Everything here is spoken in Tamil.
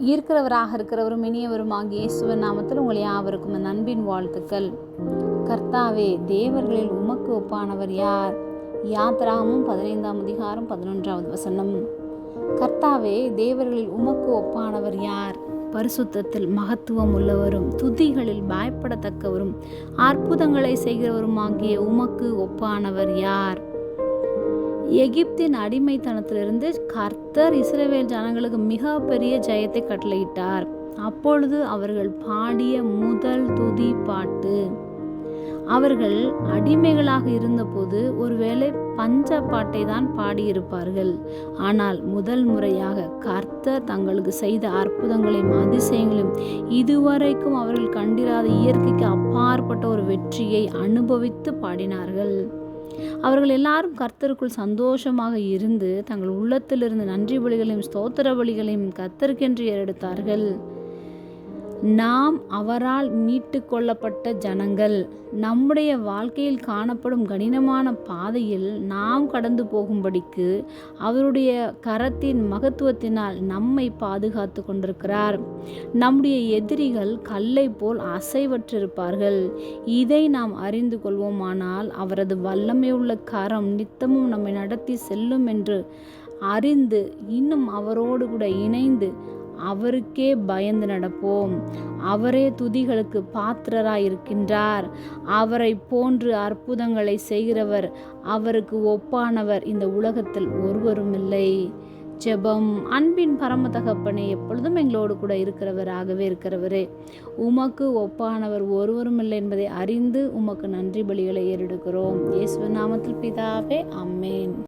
ஈர்க்கிறவராக இருக்கிறவரும் இனியவரும் ஆகிய இயேசுவன் நாமத்தில் உங்களை யாவருக்கும் நண்பின் அன்பின் வாழ்த்துக்கள். கர்த்தாவே தேவர்களில் உமக்கு ஒப்பானவர் யார்? யாத்ராமும் பதினைந்தாம் அதிகாரம் பதினொன்றாவது வசனம். கர்த்தாவே தேவர்களில் உமக்கு ஒப்பானவர் யார்? பரிசுத்தத்தில் மகத்துவம் உள்ளவரும் துதிகளில் பயப்படத்தக்கவரும் அற்புதங்களை செய்கிறவரும் ஆகிய உமக்கு ஒப்பானவர் யார்? எகிப்தின் அடிமைத்தனத்திலிருந்து கர்த்தர் இஸ்ரேவேல் ஜனங்களுக்கு மிக பெரிய ஜெயத்தை கட்டளையிட்டார். அப்பொழுது அவர்கள் பாடிய முதல் துதி பாட்டு. அவர்கள் அடிமைகளாக இருந்தபோது ஒருவேளை பஞ்ச பாட்டை தான் பாடியிருப்பார்கள். ஆனால் முதல் முறையாக கர்த்தர் தங்களுக்கு செய்த அற்புதங்களையும் அதிசயங்களையும் இதுவரைக்கும் அவர்கள் கண்டிராத இயற்கைக்கு அப்பாற்பட்ட ஒரு வெற்றியை அனுபவித்து பாடினார்கள். அவர்கள் எல்லாரும் கர்த்தருக்குள் சந்தோஷமாக இருந்து தங்கள் உள்ளத்திலிருந்து நன்றி பலிகளையும் ஸ்தோத்திர பலிகளையும் கர்த்தருக்கென்று ஏறெடுத்தார்கள். நாம் அவரால் மீட்டு கொள்ளப்பட்ட ஜனங்கள். நம்முடைய வாழ்க்கையில் காணப்படும் கடினமான பாதையில் நாம் கடந்து போகும்படிக்கு அவருடைய கரத்தின் மகத்துவத்தினால் நம்மை பாதுகாத்து கொண்டிருக்கிறார். நம்முடைய எதிரிகள் கல்லை போல் அசைவற்றிருப்பார்கள். இதை நாம் அறிந்து கொள்வோமானால் அவரது வல்லமை உள்ள கரம் நித்தமும் நம்மை நடத்தி செல்லும் என்று அறிந்து இன்னும் அவரோடு கூட இணைந்து அவருக்கே பயந்து நடப்போம். அவரே துதிகளுக்கு பாத்திரராய் இருக்கின்றார் அவரை போன்று அற்புதங்களை செய்கிறவர் அவருக்கு ஒப்பானவர் இந்த உலகத்தில் ஒருவரும் இல்லை ஜெபம். அன்பின் பரம தகப்பனே எப்பொழுதும் எங்களோடு கூட இருக்கிறவராகவே இருக்கிறவரே உமக்கு ஒப்பானவர் ஒருவரும் இல்லை என்பதை அறிந்து உமக்கு நன்றி பலிகளை ஏறெடுக்கிறோம். இயேசு நாமத்தில் பிதாவே அம்மேன்